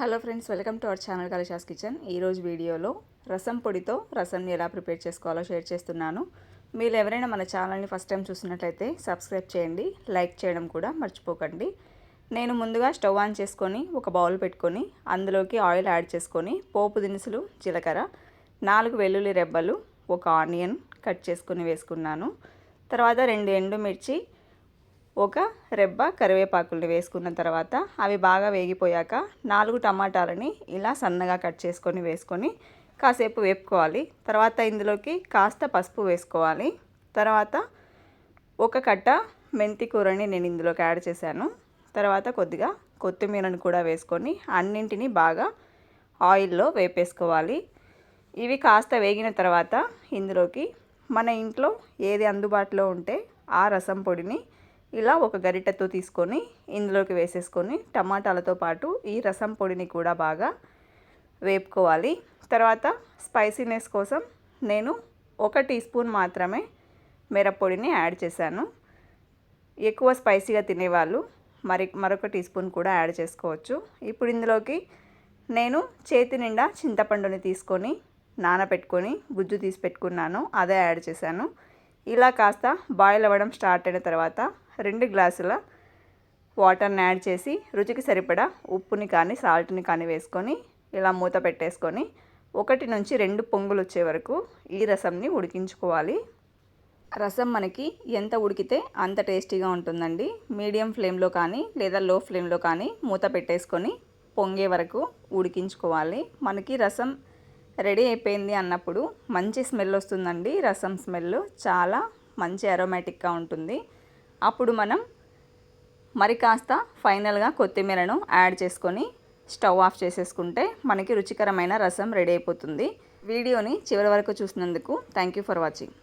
Hello friends welcome to our channel కలిషాస్ kitchen. ఈరోజు వీడియోలో రసం పొడితో రసంని ఎలా ప్రిపేర్ చేసుకోవాలో షేర్ చేస్తున్నాను. మీరు ఎవరైనా మన ఛానల్ని ఫస్ట్ టైం చూసినట్లయితే సబ్స్క్రైబ్ చేయండి లైక్ చేయడం కూడా మర్చిపోకండి. నేను ముందుగా స్టవ్ ఆన్ చేసుకొని ఒక బౌల్ పెట్టుకొని అందులోకి ఆయిల్ యాడ్ చేసుకొని పోపు దినుసులు జీలకర్ర నాలుగు వెల్లుల్లి రెబ్బలు ఒక ఆనియన్ కట్ చేసుకొని వేసుకున్నాను. తర్వాత రెండు ఎండుమిర్చి ఒక రెబ్బ కరివేపాకుల్ని వేసుకున్న తర్వాత అవి బాగా వేగిపోయాక నాలుగు టమాటాలని ఇలా సన్నగా కట్ చేసుకొని వేసుకొని కాసేపు వేపుకోవాలి. తర్వాత ఇందులోకి కాస్త పసుపు వేసుకోవాలి. తర్వాత ఒక కట్ట మెంతి కూరని నేను ఇందులోకి యాడ్ చేశాను. తర్వాత కొద్దిగా కొత్తిమీరని కూడా వేసుకొని అన్నింటినీ బాగా ఆయిల్లో వేపేసుకోవాలి. ఇవి కాస్త వేగిన తర్వాత ఇందులోకి మన ఇంట్లో ఏది అందుబాటులో ఉంటే ఆ రసం పొడిని ఇలా ఒక గరిటెతో తీసుకొని ఇందులోకి వేసేసుకొని టమాటాలతో పాటు ఈ రసం పొడిని కూడా బాగా వేపుకోవాలి. తర్వాత స్పైసీనెస్ కోసం నేను ఒక టీ స్పూన్ మాత్రమే మిరప్పొడిని యాడ్ చేశాను. ఎక్కువ స్పైసీగా తినేవాళ్ళు మరి మరొక టీ స్పూన్ కూడా యాడ్ చేసుకోవచ్చు. ఇప్పుడు ఇందులోకి నేను చేతి నిండా చింతపండుని తీసుకొని నానబెట్టుకొని గుజ్జు తీసి పెట్టుకున్నాను. అదే యాడ్ చేశాను. ఇలా కాస్త బాయిల్ అవ్వడం స్టార్ట్ అయిన తర్వాత రెండు గ్లాసుల వాటర్ని యాడ్ చేసి రుచికి సరిపడా ఉప్పుని కానీ సాల్ట్ని కానీ వేసుకొని ఇలా మూత పెట్టేసుకొని ఒకటి నుంచి రెండు పొంగులు వచ్చే వరకు ఈ రసంని ఉడికించుకోవాలి. రసం మనకి ఎంత ఉడికితే అంత టేస్టీగా ఉంటుందండి. మీడియం ఫ్లేమ్లో కానీ లేదా లో ఫ్లేమ్లో కానీ మూత పెట్టేసుకొని పొంగే వరకు ఉడికించుకోవాలి. మనకి రసం రెడీ అయిపోయింది అన్నప్పుడు మంచి స్మెల్ వస్తుందండి. రసం స్మెల్ చాలా మంచి అరోమాటిక్గా ఉంటుంది. అప్పుడు మనం మరి కాస్త ఫైనల్గా కొత్తిమీరను యాడ్ చేసుకొని స్టవ్ ఆఫ్ చేసేసుకుంటే మనకి రుచికరమైన రసం రెడీ అయిపోతుంది. వీడియోని చివరి వరకు చూసినందుకు థ్యాంక్ యూ ఫర్ వాచింగ్.